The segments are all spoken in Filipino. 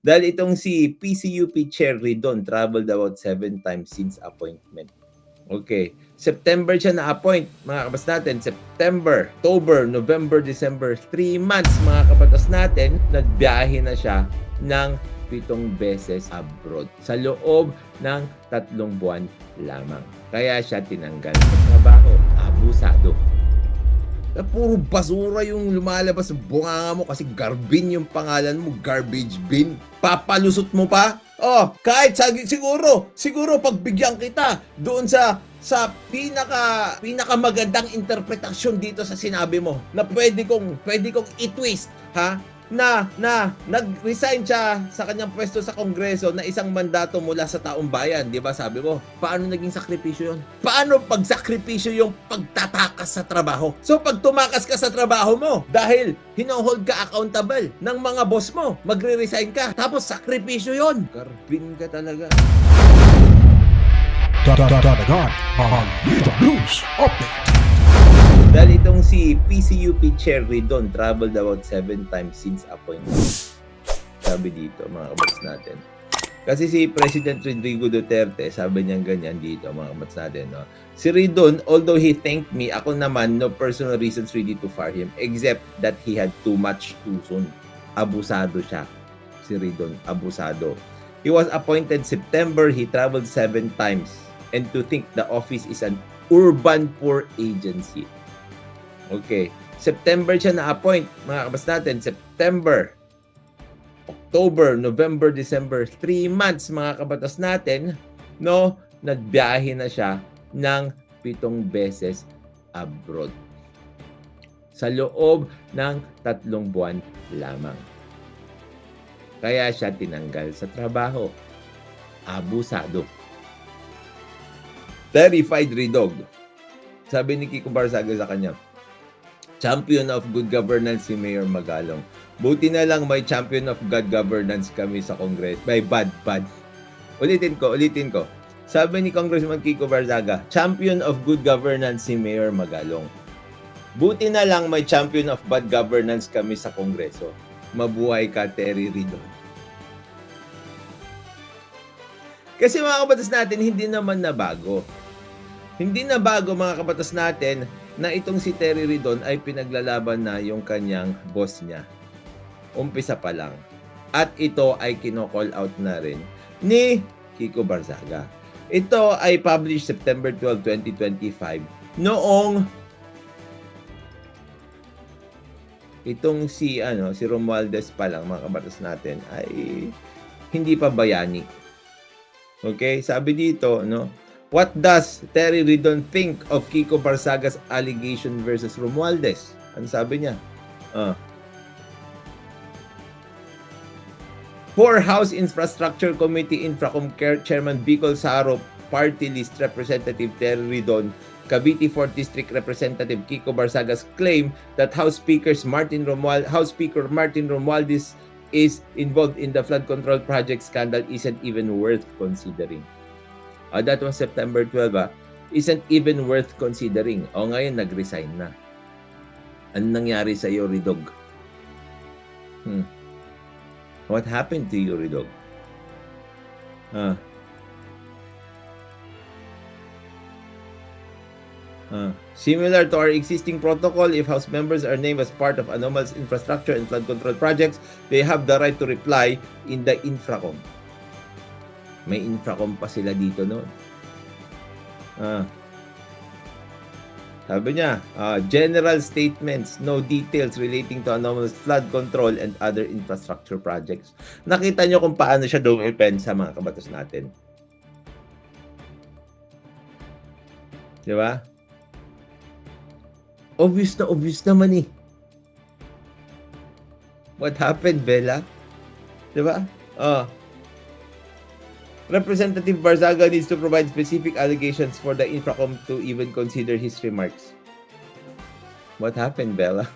Dahil itong si PCUP Chair Ridon traveled about seven times since appointment. Okay. September siya na-appoint, mga kabas natin. September, October, November, December. Three months, mga kabatas natin, nagbiyahe na siya ng pitong beses abroad sa loob ng tatlong buwan lamang. Kaya siya tinanggal sa trabaho. Abusado. Na puro basura yung lumalabas sa bunganga mo kasi garbin yung pangalan mo, garbage bin. Papalusot mo pa? Oh, kahit sa, siguro, siguro pagbigyan kita doon sa sa pinaka pinaka magandang interpretasyon dito sa sinabi mo na pwede kong pwede kong i-twist ha na na nag-resign siya sa kanyang pwesto sa kongreso na isang mandato mula sa taong bayan, 'di ba? Sabi mo, paano naging sakripisyo 'yon? Paano pagsakripisyo yung pagtatakas sa trabaho? So pag tumakas ka sa trabaho mo dahil hinohold ka accountable ng mga boss mo, magre-resign ka, tapos sakripisyo 'yon. Garbin ka talaga. Dadagan Balita News Update. Dahil itong si PCUP Chair Ridon traveled about seven times since appointment. Sabi dito, mga kabats natin. Kasi si President Rodrigo Duterte, sabi niya ganyan dito, mga kabats natin. No? Si Ridon, although he thanked me, ako naman, no personal reasons really to fire him, except that he had too much too soon. Abusado siya. Si Ridon, abusado. He was appointed September, he traveled seven times. And to think the office is an urban poor agency. Okay. September siya na-appoint, mga kabas natin. September, October, November, December. Three months, mga kabatas natin, no? Nagbiyahe na siya ng pitong beses abroad. Sa loob ng tatlong buwan lamang. Kaya siya tinanggal sa trabaho. Abusado. Terrified Redog. Sabi ni Kiko Barsaga sa kanya, champion of good governance si Mayor Magalong. Buti na lang may champion of good governance kami sa Congress. May bad, bad. Ulitin ko, ulitin ko. Sabi ni Congressman Kiko Barzaga, champion of good governance si Mayor Magalong. Buti na lang may champion of bad governance kami sa Kongreso. Mabuhay ka, Terry Ridon. Kasi mga kabatas natin, hindi naman na bago. Hindi na bago mga kabatas natin na itong si Terry Ridon ay pinaglalaban na yung kanyang boss niya. Umpisa pa lang. At ito ay kino-call out na rin ni Kiko Barzaga. Ito ay published September 12, 2025. Noong itong si ano si Romualdez pa lang mga kabatas natin ay hindi pa bayani. Okay? Sabi dito, no? What does Terry Ridon think of Kiko Barsaga's allegation versus Romualdez? Ano sabi niya? Uh, For House Infrastructure Committee Infracom Chairman Bicol Saro, Party List Representative Terry Ridon, Cavite 4th District Representative Kiko Barsaga's claim that House Speakers Martin Romuald, House Speaker Martin Romualdez is involved in the flood control project scandal isn't even worth considering. Uh, that was September 12, ah, isn't even worth considering. O ngayon, nag-resign na. Ano nangyari sa iyo, Ridog? Hmm. What happened to you, Ridog? Ah. Ah. Similar to our existing protocol, if House members are named as part of anomalous infrastructure and flood control projects, they have the right to reply in the infracom. May infracom pa sila dito noon. Ah. Sabi niya, uh, general statements, no details relating to anomalous flood control and other infrastructure projects. Nakita niyo kung paano siya dumipen sa mga kabatas natin. Di ba? Obvious na obvious naman eh. What happened, Bella? Di ba? Oh. Representative Barzaga needs to provide specific allegations for the Infracom to even consider his remarks. What happened, Bella?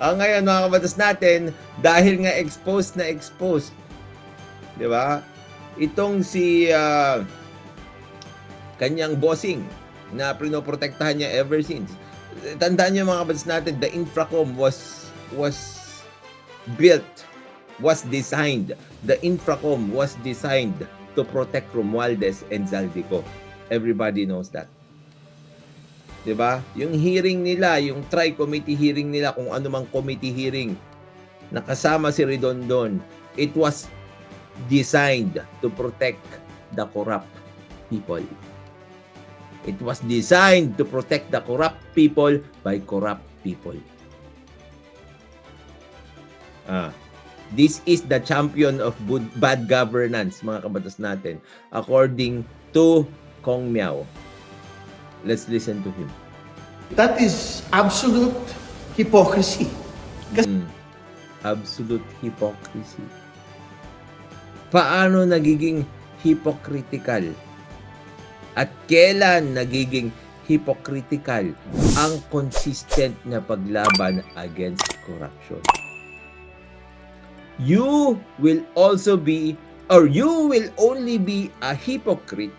Ah, ngayon mga kabatas natin, dahil nga exposed na exposed, di ba? Itong si uh, kanyang bossing na pinoprotektahan niya ever since tandaan niyo mga kapatid natin, the Infracom was was built, was designed. The Infracom was designed to protect Romualdez and Zaldico. Everybody knows that. 'Di ba? Yung hearing nila, yung tri-committee hearing nila, kung ano mang committee hearing, nakasama si Redondon, it was designed to protect the corrupt people. It was designed to protect the corrupt people by corrupt people. Ah, this is the champion of good, bad governance, mga kabatas natin, according to Kong Miao. Let's listen to him. That is absolute hypocrisy. Mm. Absolute hypocrisy. Paano nagiging hypocritical? At kailan nagiging hypocritical ang consistent na paglaban against corruption? You will also be or you will only be a hypocrite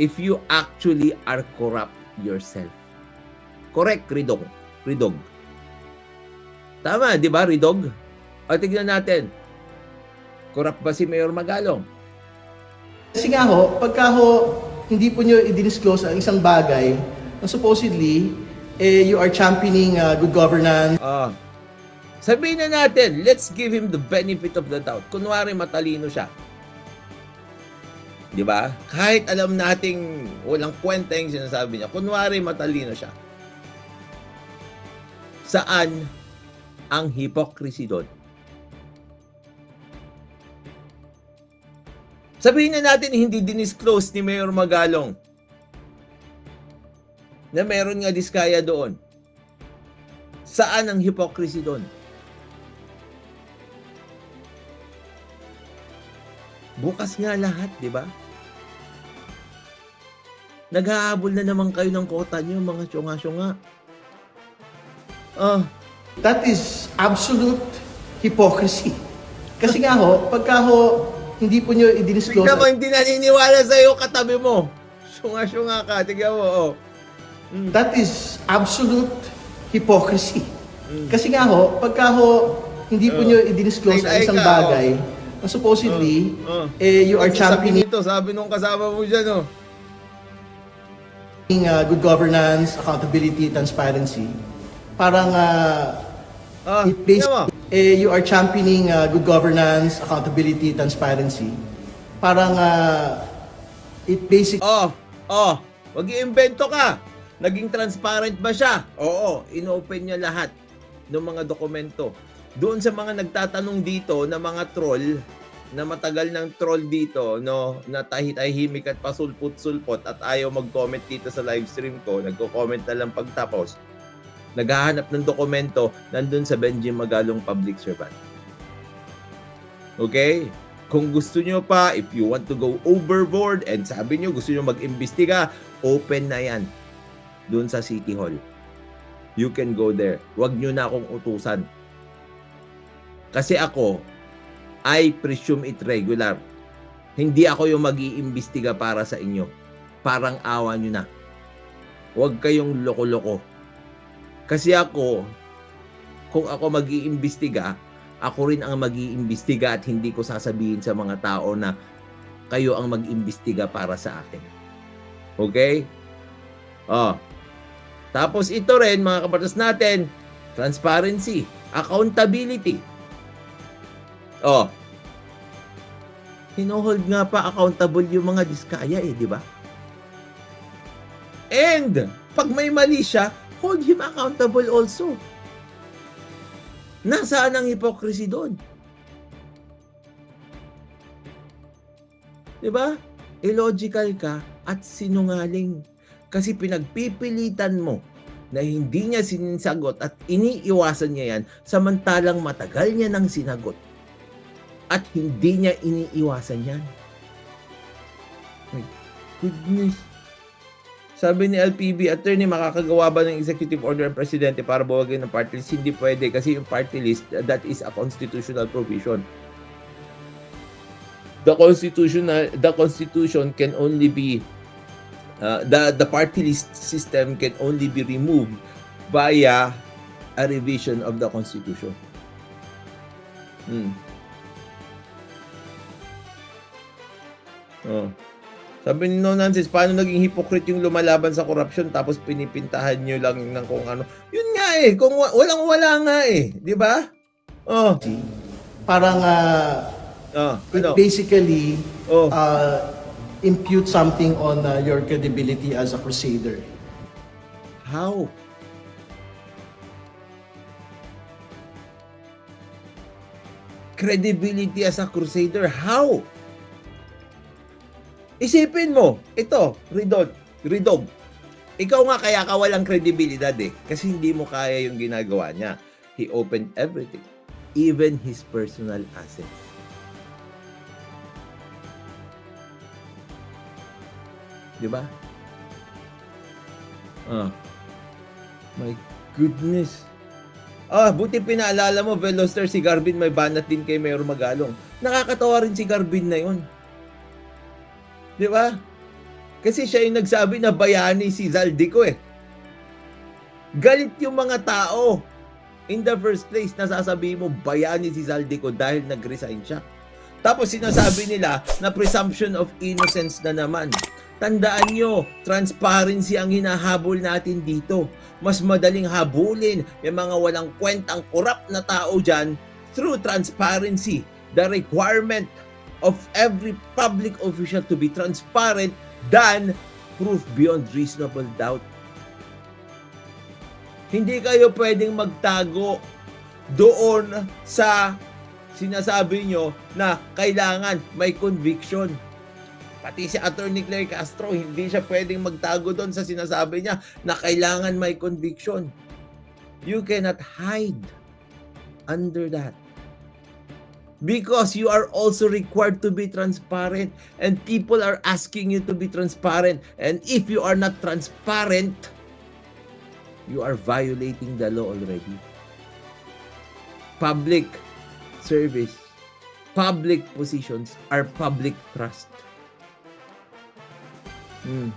if you actually are corrupt yourself. Correct, Ridog. Ridog. Tama, di ba, Ridog? O, tignan natin. Corrupt ba si Mayor Magalong? Kasi nga ho, pagka ho, hindi po nyo i-disclose ang isang bagay na supposedly, eh, you are championing uh, good governance, Ah. Sabihin na natin, let's give him the benefit of the doubt. Kunwari matalino siya. 'Di ba? Kahit alam nating walang kwenta yung sinasabi niya, kunwari matalino siya. Saan ang hypocrisy doon? Sabihin na natin hindi dinisclose ni Mayor Magalong na meron nga diskaya doon. Saan ang hypocrisy doon? Bukas nga lahat, di ba? Naghahabol na naman kayo ng kota niyo, mga syunga-syunga. Ah, that is absolute hypocrisy. Kasi nga ho, pagka ho, hindi po nyo i-disclose tignan mo, hindi naniniwala sa'yo katabi mo. Syunga-syunga ka, tignan mo, oh. Mm. That is absolute hypocrisy. Mm. Kasi nga ho, pagka ho, hindi po Oh. nyo i-disclose ang isang ka, bagay supposedly, Oh, oh. eh, you are championing nito, sabi nung kasama mo dyan, oh. uh, good governance, accountability, transparency. Parang, uh, Ah, it bas- tignan mo. eh, you are championing uh, good governance, accountability, transparency. Parang, uh, it basically Oh, oh, wag iimbento ka. Naging transparent ba siya? Oo, inopen niya lahat ng mga dokumento. Doon sa mga nagtatanong dito na mga troll, na matagal ng troll dito, no, na tahit-tahimik at pasulput-sulpot at ayaw mag-comment dito sa live stream ko, nagko-comment na lang pagtapos, naghahanap ng dokumento nandun sa Benji Magalong Public Servant. Okay? Kung gusto nyo pa, if you want to go overboard and sabi nyo gusto nyo mag-imbestiga, open na yan doon sa City Hall. You can go there. Huwag nyo na akong utusan. Kasi ako, I presume it regular. Hindi ako yung mag-iimbestiga para sa inyo. Parang awa nyo na. Huwag kayong loko-loko. Kasi ako, kung ako mag-iimbestiga, ako rin ang mag-iimbestiga at hindi ko sasabihin sa mga tao na kayo ang mag-imbestiga para sa akin. Okay? Oh. Tapos ito rin, mga kabatas natin, transparency, accountability. Oh. Hinohold nga pa accountable yung mga diskaya eh, di ba? And, pag may mali siya, hold him accountable also. Nasaan ang hypocrisy doon? 'Di ba? Illogical ka at sinungaling kasi pinagpipilitan mo na hindi niya sinasagot at iniiwasan niya yan samantalang matagal niya nang sinagot at hindi niya iniiwasan yan. My goodness. Sabi ni LPB, attorney, makakagawa ba ng executive order ang presidente para bawagin ng party list? Hindi pwede kasi yung party list, that is a constitutional provision. The constitution, the constitution can only be uh, the the party list system can only be removed via a revision of the constitution. Hmm. Oh. Sabi ni No Nonsense, paano naging hypocrite yung lumalaban sa korupsyon tapos pinipintahan nyo lang ng kung ano. Yun nga eh, kung wa- walang wala nga eh, di ba? Oh, Parang uh, oh, it ano? basically Oh. uh, impute something on uh, your credibility as a crusader. How? Credibility as a crusader, how? Isipin mo, ito, Ridod, Ridog, ikaw nga kaya ka walang kredibilidad eh, kasi hindi mo kaya yung ginagawa niya. He opened everything, even his personal assets. Di ba? Ah. My goodness. Ah, buti pinaalala mo, Veloster, si Garbin may banat din kay Mayor Magalong. Nakakatawa rin si Garbin na yun. Di ba? Kasi siya yung nagsabi na bayani si Zaldico eh. Galit yung mga tao. In the first place, nasasabi mo bayani si Zaldico dahil nag-resign siya. Tapos sinasabi nila na presumption of innocence na naman. Tandaan nyo, transparency ang hinahabol natin dito. Mas madaling habulin yung mga walang kwentang korap na tao dyan through transparency. The requirement of every public official to be transparent than proof beyond reasonable doubt. Hindi kayo pwedeng magtago doon sa sinasabi nyo na kailangan may conviction. Pati si Attorney Claire Castro, hindi siya pwedeng magtago doon sa sinasabi niya na kailangan may conviction. You cannot hide under that. Because you are also required to be transparent and people are asking you to be transparent. And if you are not transparent, you are violating the law already. Public service, public positions are public trust. Hmm.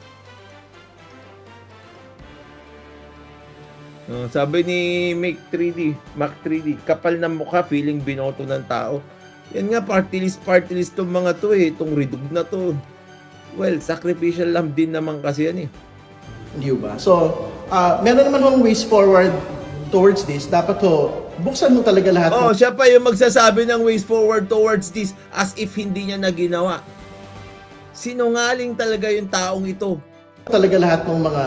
Oh, sabi ni Make 3D, Mac 3D, kapal ng mukha, feeling binoto ng tao. Yan nga, party list, party list tong mga to eh, itong redug na to. Well, sacrificial lamb din naman kasi yan eh. Hindi ba? So, uh, meron naman hong ways forward towards this. Dapat ho, buksan mo talaga lahat. Oh, ng- siya pa yung magsasabi ng ways forward towards this as if hindi niya na ginawa. Sinungaling talaga yung taong ito. talaga lahat ng mga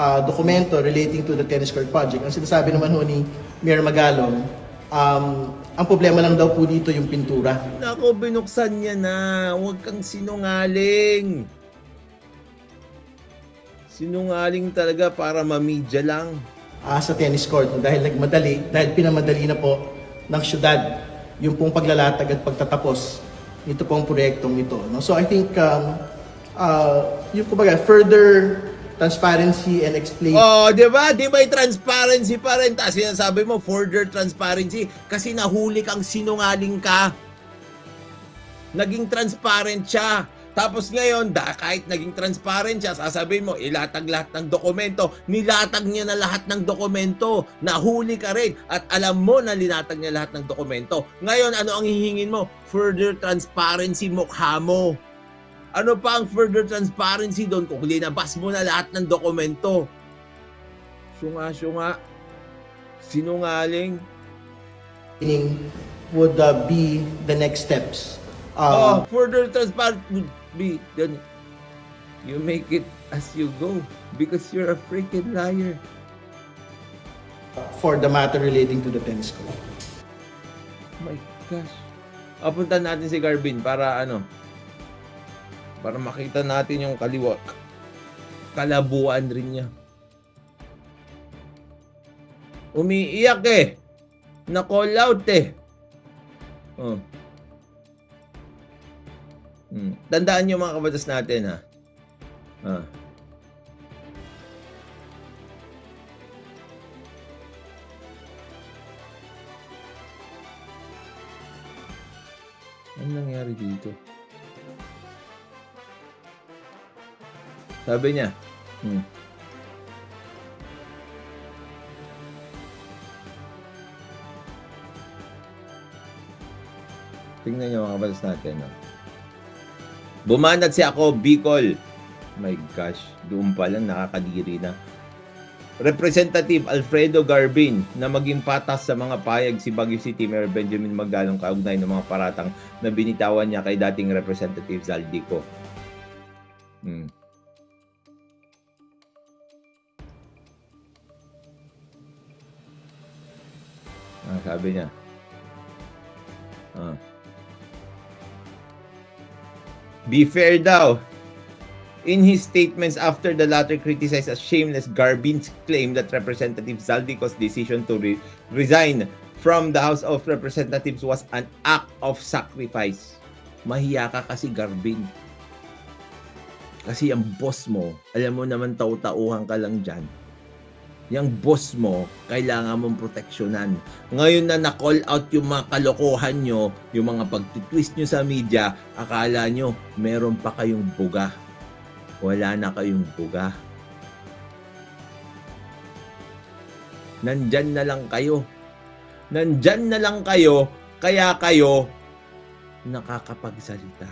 ah, dokumento relating to the tennis court project. Ang sinasabi naman ho ni Mayor Magalong, um, ang problema lang daw po dito yung pintura. Nako, binuksan niya na. Huwag kang sinungaling. Sinungaling talaga para mamidya lang. ah, sa tennis court dahil nagmadali, dahil pinamadali na po ng syudad yung pong paglalatag at pagtatapos nito pong proyektong ito. No? So I think um, uh, yung kumbaga, further transparency and explain Oh, di ba? Di yung transparency pa rin? Tapos sinasabi mo, further transparency. Kasi nahuli kang sinungaling ka. Naging transparent siya. Tapos ngayon, da, kahit naging transparent siya, sasabihin mo, ilatag lahat ng dokumento. Nilatag niya na lahat ng dokumento. Nahuli ka rin. At alam mo na linatag niya lahat ng dokumento. Ngayon, ano ang hihingin mo? Further transparency mukha mo. Ano pa ang further transparency doon kung linabas mo na lahat ng dokumento? Syunga-syunga. Sinungaling. would uh, be the next steps. oh, Um, further transparent would be then you make it as you go because you're a freaking liar. for the matter relating to the tennis court. My gosh. Apunta natin si Garvin para ano? Para makita natin yung kaliwa. Kalabuan rin niya. Umiiyak eh. Na-call out eh. Oh. Hmm. Tandaan niyo mga kabatas natin ha. Ah. Ano nangyari dito? Sabi niya. Hmm. Tingnan niyo mga kabalas natin. No? Bumanat si ako, Bicol. My gosh, doon pa lang nakakadiri na. Representative Alfredo Garbin na maging patas sa mga payag si Baguio City Mayor Benjamin Magalong kaugnay ng mga paratang na binitawan niya kay dating Representative Zaldico. Hmm. Ah, sabi niya. Ah. Be fair daw. In his statements after the latter criticized as shameless Garbin's claim that Representative Zaldico's decision to re- resign from the House of Representatives was an act of sacrifice. Mahiya ka kasi Garbin. Kasi ang boss mo, alam mo naman tau-tauhan ka lang dyan. Yung boss mo, kailangan mong proteksyonan. Ngayon na na-call out yung mga kalokohan nyo, yung mga pagtitwist nyo sa media, akala nyo meron pa kayong buga. Wala na kayong buga. Nandyan na lang kayo. Nandyan na lang kayo, kaya kayo nakakapagsalita.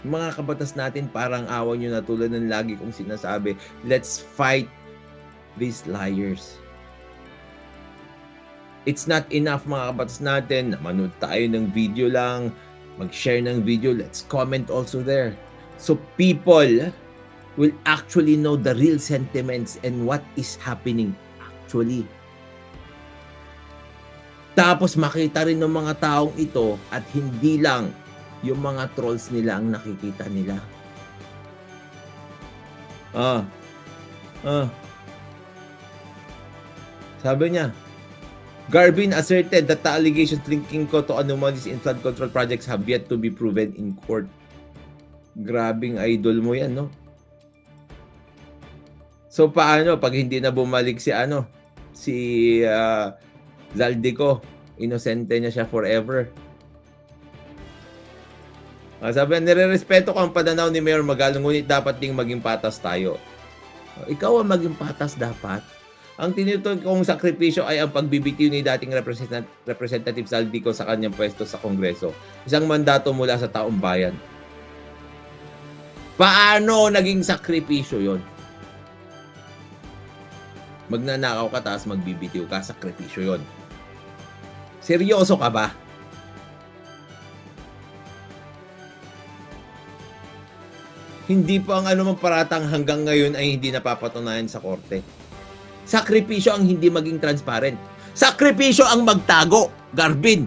Mga kabatas natin, parang awan nyo na tulad ng lagi kong sinasabi, let's fight these liars. It's not enough mga kabatas natin na manood tayo ng video lang, mag-share ng video, let's comment also there. So people will actually know the real sentiments and what is happening actually. Tapos makita rin ng mga taong ito at hindi lang yung mga trolls nila ang nakikita nila. Ah. Ah. Sabi niya, Garbin asserted that the allegations linking ko to anomalies in flood control projects have yet to be proven in court. Grabing idol mo yan, no? So paano pag hindi na bumalik si ano, si ah, Zaldico, inosente niya siya forever. Ah, sabi, nire-respeto ko ang pananaw ni Mayor Magalong, ngunit dapat ding maging patas tayo. Oh, Ikaw ang maging patas dapat. Ang tinutukoy kong sakripisyo ay ang pagbibitiw ni dating represent- Representative Saldico sa kanyang pwesto sa Kongreso. Isang mandato mula sa taong bayan. Paano naging sakripisyo yon? Magnanakaw ka tapos magbibitiw ka, sakripisyo yon. Seryoso ka ba? Hindi po ang anumang paratang hanggang ngayon ay hindi napapatunayan sa korte. Sakripisyo ang hindi maging transparent. Sakripisyo ang magtago. Garbin.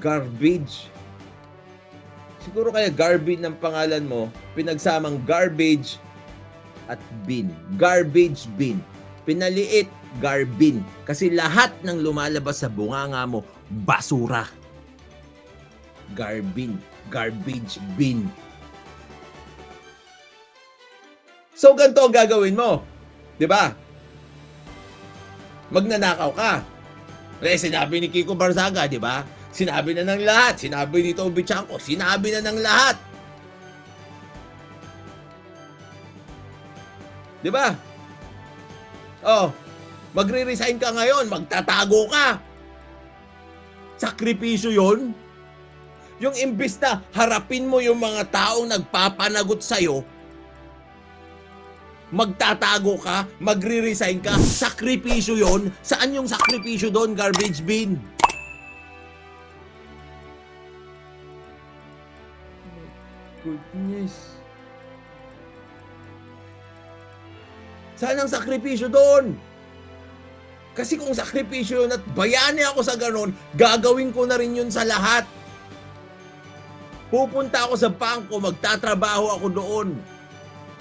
Garbage. Siguro kaya garbin ng pangalan mo, pinagsamang garbage at bin. Garbage bin. Pinaliit, garbin. Kasi lahat ng lumalabas sa bunganga mo, basura. Garbin. Garbage bin. So, ganito ang gagawin mo. Di ba? Magnanakaw ka. Kaya sinabi ni Kiko Barzaga, di ba? Sinabi na ng lahat. Sinabi ni Toby Chanko. Sinabi na ng lahat. Di ba? Oh, magre-resign ka ngayon. Magtatago ka. Sakripisyo yon. Yung imbis na harapin mo yung mga taong nagpapanagot sa'yo, magtatago ka, magre-resign ka, sakripisyo yon. Saan yung sakripisyo doon, garbage bin? Goodness. Saan ang sakripisyo doon? Kasi kung sakripisyo yun at bayani ako sa ganon, gagawin ko na rin yun sa lahat. Pupunta ako sa bangko, magtatrabaho ako doon.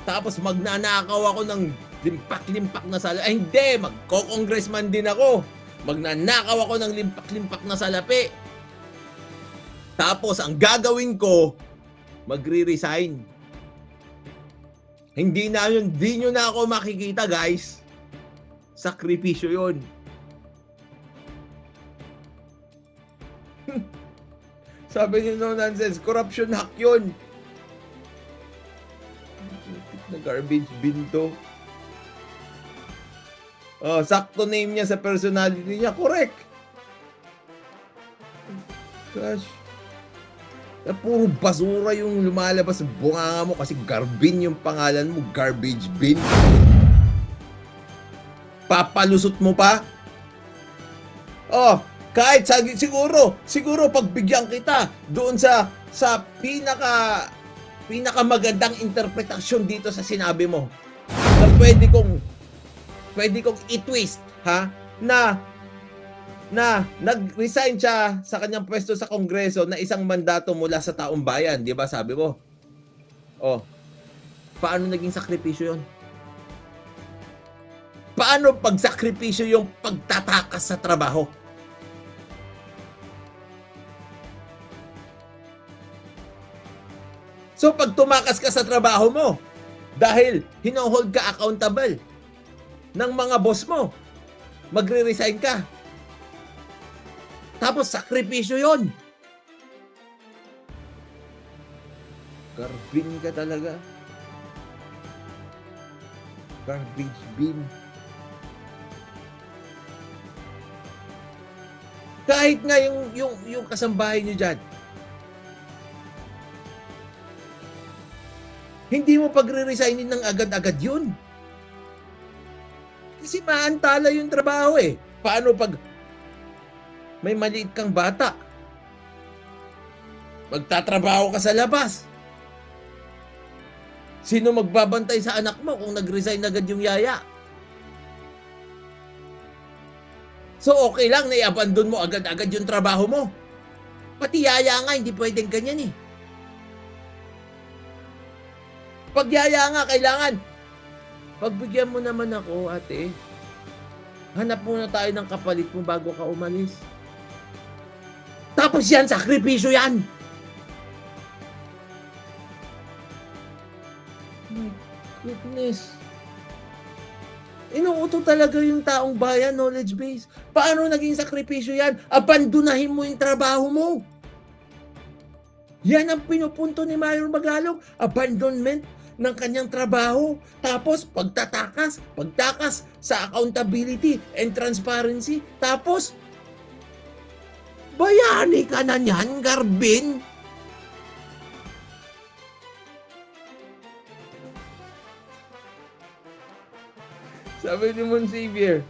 Tapos magnanakaw ako ng limpak-limpak na salapi. Ay hindi, magko-congressman din ako. Magnanakaw ako ng limpak-limpak na salapi. Tapos ang gagawin ko, magre-resign. Hindi na yun, di nyo na ako makikita guys. Sakripisyo yun. Sabi niyo no nonsense, corruption hack yun. Garbage bin to. Oh, sakto name niya sa personality niya. Correct. Gosh. Na puro basura yung lumalabas sa bunganga mo kasi Garbin yung pangalan mo. Garbage bin. Papalusot mo pa? Oh, kahit sa, siguro, siguro pagbigyan kita doon sa sa pinaka pinakamagandang interpretasyon dito sa sinabi mo na pwede kong pwede kong i-twist ha na na nag-resign siya sa kanyang pwesto sa kongreso na isang mandato mula sa taong bayan, 'di ba sabi mo? Oh. Paano naging sakripisyo 'yon? Paano pagsakripisyo yung pagtatakas sa trabaho? So pag tumakas ka sa trabaho mo, dahil hinohold ka accountable ng mga boss mo, magre-resign ka. Tapos sakripisyo yon. Garbin ka talaga. Garbage bin. Kahit nga yung, yung, yung kasambahay niyo dyan, hindi mo pagre-resignin ng agad-agad yun. Kasi maantala yung trabaho eh. Paano pag may maliit kang bata? Magtatrabaho ka sa labas. Sino magbabantay sa anak mo kung nag-resign agad yung yaya? So okay lang na i-abandon mo agad-agad yung trabaho mo. Pati yaya nga, hindi pwedeng ganyan eh. Pag yaya nga, kailangan. Pagbigyan mo naman ako, ate. Hanap muna tayo ng kapalit mo bago ka umalis. Tapos yan, sakripisyo yan. My goodness. Inuuto talaga yung taong bayan, knowledge base. Paano naging sakripisyo yan? Abandonahin mo yung trabaho mo. Yan ang pinupunto ni Mayor Magalong. Abandonment ng kanyang trabaho. Tapos, pagtatakas, pagtakas sa accountability and transparency. Tapos, bayani ka na niyan, Garbin. Sabi ni Mon Xavier,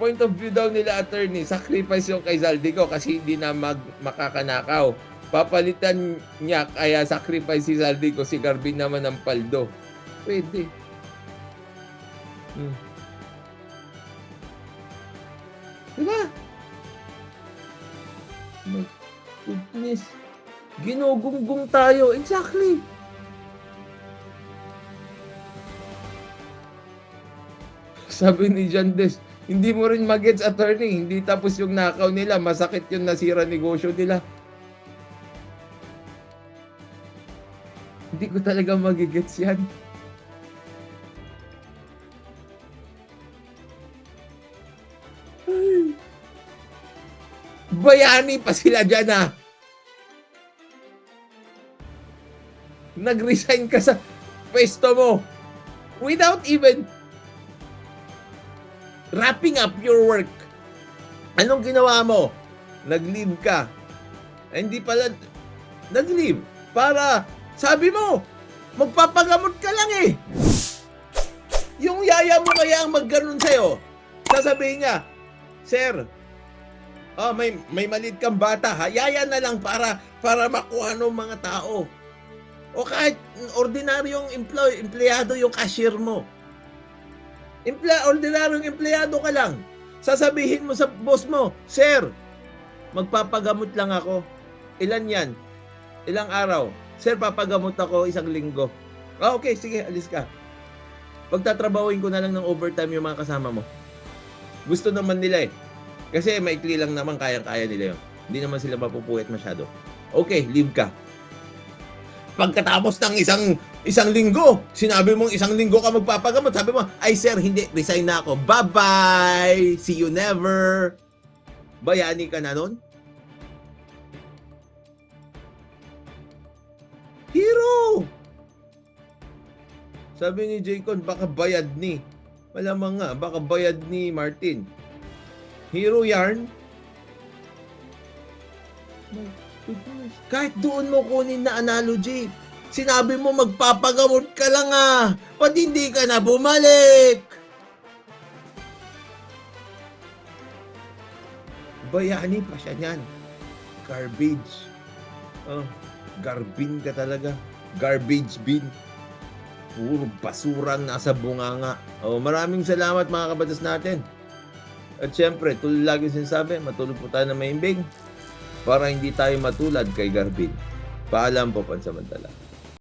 point of view daw nila attorney, sacrifice yung kay Zaldico kasi hindi na mag makakanakaw. Papalitan niya kaya sacrifice si Zaldico, si Garbin naman ng paldo. Pwede. Hmm. Diba? My goodness. Ginugunggong tayo. Exactly. Sabi ni John Des, hindi mo rin magets attorney, hindi tapos yung nakaw nila, masakit yung nasira negosyo nila. Hindi ko talaga magigets yan. Ay. Bayani pa sila dyan ah. Nag-resign ka sa pwesto mo without even wrapping up your work. Anong ginawa mo? Nag-leave ka. Hindi pala nag-leave para sabi mo magpapagamot ka lang eh. Yung yaya mo kaya ang magganon sa'yo. Sasabihin niya, Sir, oh, may, may malit kang bata, ha? Yaya na lang para, para makuha ng mga tao. O kahit ordinaryong employ, empleyado yung cashier mo. Emple ordinaryong empleyado ka lang. Sasabihin mo sa boss mo, Sir, magpapagamot lang ako. Ilan yan? Ilang araw? Sir, papagamot ako isang linggo. Ah, okay, sige, alis ka. Pagtatrabahuin ko na lang ng overtime yung mga kasama mo. Gusto naman nila eh. Kasi maikli lang naman kayang-kaya nila yun. Hindi naman sila mapupuwet masyado. Okay, leave ka. Pagkatapos ng isang isang linggo, sinabi mong isang linggo ka magpapagamot. Sabi mo, ay sir, hindi, resign na ako. Bye-bye! See you never! Bayani ka na nun? Hero! Sabi ni Jaycon, baka bayad ni. Malamang nga, baka bayad ni Martin. Hero yarn? My goodness. Kahit doon mo kunin na analogy. Sinabi mo magpapagamot ka lang ah. Ba't hindi ka na bumalik? Bayani pa siya niyan. Garbage. Oh, garbin ka talaga. Garbage bin. Puro basurang nasa bunganga. Oh, maraming salamat mga kabatas natin. At syempre, tuloy lagi sinasabi, matulog po tayo na maimbing para hindi tayo matulad kay Garbin. Paalam po pansamantala.